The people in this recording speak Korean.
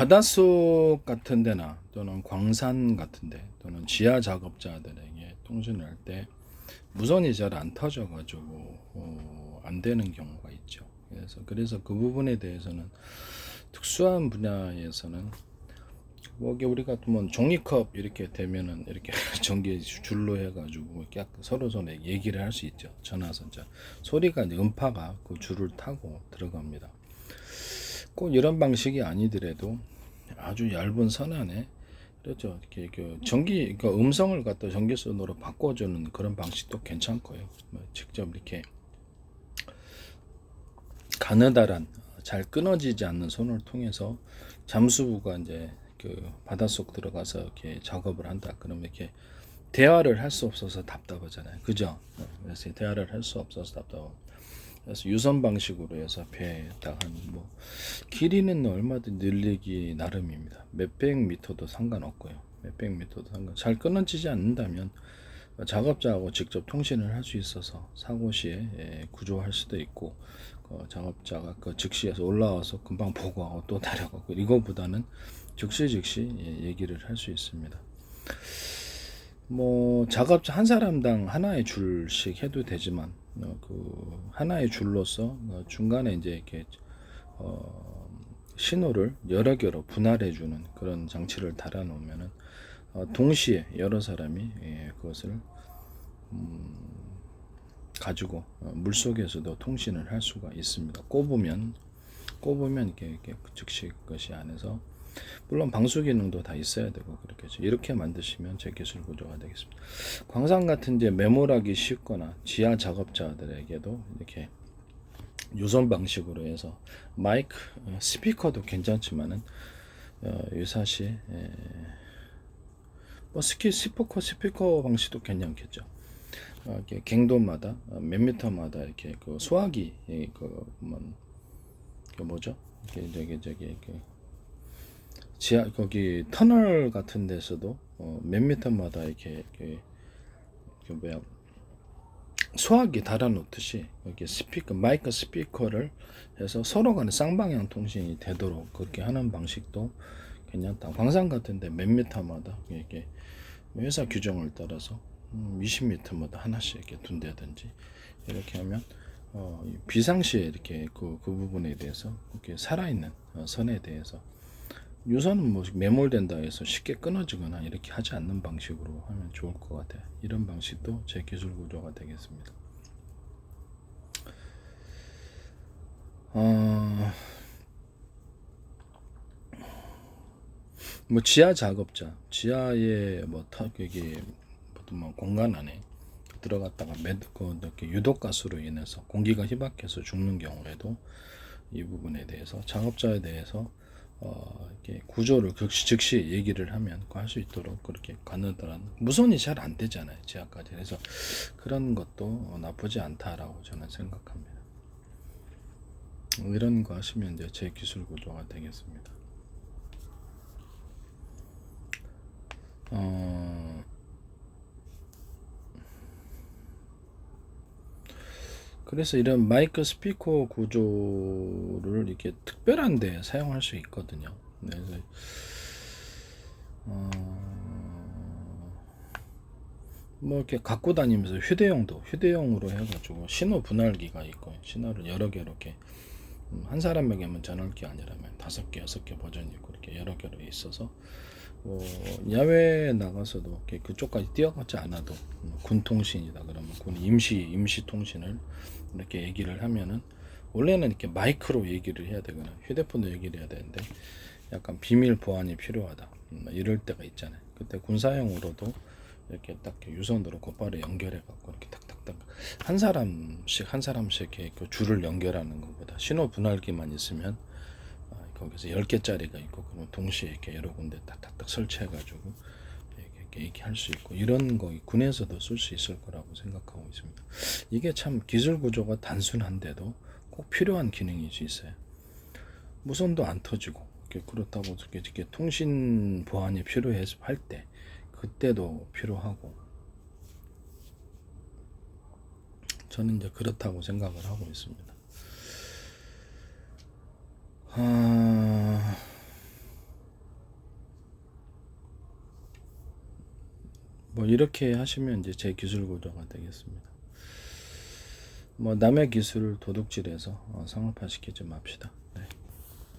바닷속 같은 데나 또는 광산 같은 데 또는 지하 작업자들에게 통신을 할 때 무선이 잘 안 터져 가지고 어, 안 되는 경우가 있죠. 그래서 그래서 그 부분에 대해서는 특수한 분야에서는 뭐 이게 우리가 뭐 종이컵 이렇게 되면은 이렇게 전기 줄로 해가지고 서로 서로 얘기를 할 수 있죠. 전화선자 소리가 음파가 그 줄을 타고 들어갑니다. 꼭 이런 방식이 아니더라도 아주 얇은 선 안에 그렇죠. 이렇게 그 전기 그 음성을 갖다 전기선으로 바꿔주는 그런 방식도 괜찮고요. 뭐 직접 이렇게 가느다란 잘 끊어지지 않는 손을 통해서 잠수부가 이제 그 바닷속 들어가서 이렇게 작업을 한다. 그러면 이렇게 대화를 할 수 없어서 답답하잖아요. 그죠? 어, 그래서 대화를 할 수 없어서 답답하고. 그래서 유선 방식으로 해서 배에다가 뭐 길이는 얼마든지 늘리기 나름입니다. 몇백 미터도 상관없고요. 몇백 미터도 상관. 잘 끊어지지 않는다면 작업자하고 직접 통신을 할 수 있어서 사고 시에 예, 구조할 수도 있고 그 작업자가 그 즉시에서 올라와서 금방 보고하고 또 내려가고 이거보다는 즉시 즉시 예, 얘기를 할 수 있습니다. 뭐 작업자 한 사람당 하나의 줄씩 해도 되지만 어, 그 하나의 줄로서 어, 중간에 이제 이렇게 어, 신호를 여러 개로 분할해 주는 그런 장치를 달아 놓으면은 어, 동시에 여러 사람이 예, 그것을 음, 가지고 어, 물 속에서도 통신을 할 수가 있습니다. 꼽으면 꼽으면 이렇게, 이렇게 즉시 것이 안에서 물론 방수 기능도 다 있어야 되고 그렇겠죠. 이렇게 만드시면 제 기술 구조가 되겠습니다. 광산 같은 이제 메모하기 쉽거나 지하 작업자들에게도 이렇게 유선 방식으로 해서 마이크, 어, 스피커도 괜찮지만은 어, 유사시 에, 뭐 스키 스피커 스피커 방식도 괜찮겠죠. 어, 이렇게 갱도마다 어, 몇 미터마다 이렇게 그 소화기 예, 그, 뭐, 그 뭐죠? 이게 저기 저기 그 지하 거기 터널 같은 데서도 어, 몇 미터마다 이렇게 이렇게 그 뭐야 소화기 달아놓듯이 여기 스피커 마이크 스피커를 해서 서로 간에 쌍방향 통신이 되도록 그렇게 하는 방식도 괜찮다. 광산 같은데 몇 미터마다 이렇게 회사 규정을 따라서 음, 20m마다 하나씩 이렇게 둔다든지 이렇게 하면 어, 이 비상시에 이렇게 그, 그 부분에 대해서 이렇게 살아있는 어, 선에 대해서 유선은 뭐 매몰된다 해서 쉽게 끊어지거나 이렇게 하지 않는 방식으로 하면 좋을 것 같아요. 이런 방식도 제 기술 구조가 되겠습니다. 어, 뭐 지하 작업자, 지하에 뭐 터, 여기 보통 뭐 공간 안에 들어갔다가 매, 그 이렇게 유독 가스로 인해서 공기가 희박해서 죽는 경우에도 이 부분에 대해서 작업자에 대해서 어, 이렇게 구조를 즉시, 즉시 얘기를 하면 할 수 있도록 그렇게 가느다란 무선이 잘 안 되잖아요 지하까지. 그래서 그런 것도 나쁘지 않다라고 저는 생각합니다. 이런 거 하시면 이제 제 기술 구조가 되겠습니다. 어, 그래서 이런 마이크 스피커 구조를 이렇게 특별한 데 사용할 수 있거든요. 네, 그래서 어, 뭐 이렇게 갖고 다니면서 휴대용도 휴대용으로 해가지고 신호 분할기가 있고 신호를 여러 개 이렇게 음, 한 사람에게만 전할 게 아니라면 다섯 개 여섯 개 버전이 있고 이렇게 여러 개로 있어서 뭐 야외에 나가서도 그쪽까지 뛰어가지 않아도 뭐군 통신이다 그러면 군 임시 임시 통신을 이렇게 얘기를 하면은 원래는 이렇게 마이크로 얘기를 해야 되거나 휴대폰도 얘기를 해야 되는데 약간 비밀 보안이 필요하다 음, 이럴 때가 있잖아요. 그때 군사용으로도 이렇게 딱 유선으로 곧바로 연결해 갖고 이렇게 탁탁탁 한 사람씩 한 사람씩 이렇게 그 줄을 연결하는 것보다 신호 분할기만 있으면 아, 거기서 10개짜리가 있고 그러면 동시에 이렇게 여러 군데 딱딱딱 설치해 가지고 이렇게 얘기할 수 있고 이런 거 군에서도 쓸 수 있을 거라고 생각하고 있습니다. 이게 참 기술 구조가 단순한데도 꼭 필요한 기능일 수 있어요. 무선도 안 터지고 이렇게 그렇다고 이렇게, 이렇게 통신 보안이 필요해서 할 때 그때도 필요하고 저는 이제 그렇다고 생각을 하고 있습니다. 음. 뭐 이렇게 하시면 이제 제 기술 구조가 되겠습니다. 뭐 남의 기술을 도둑질해서 어, 상업화시키지 맙시다.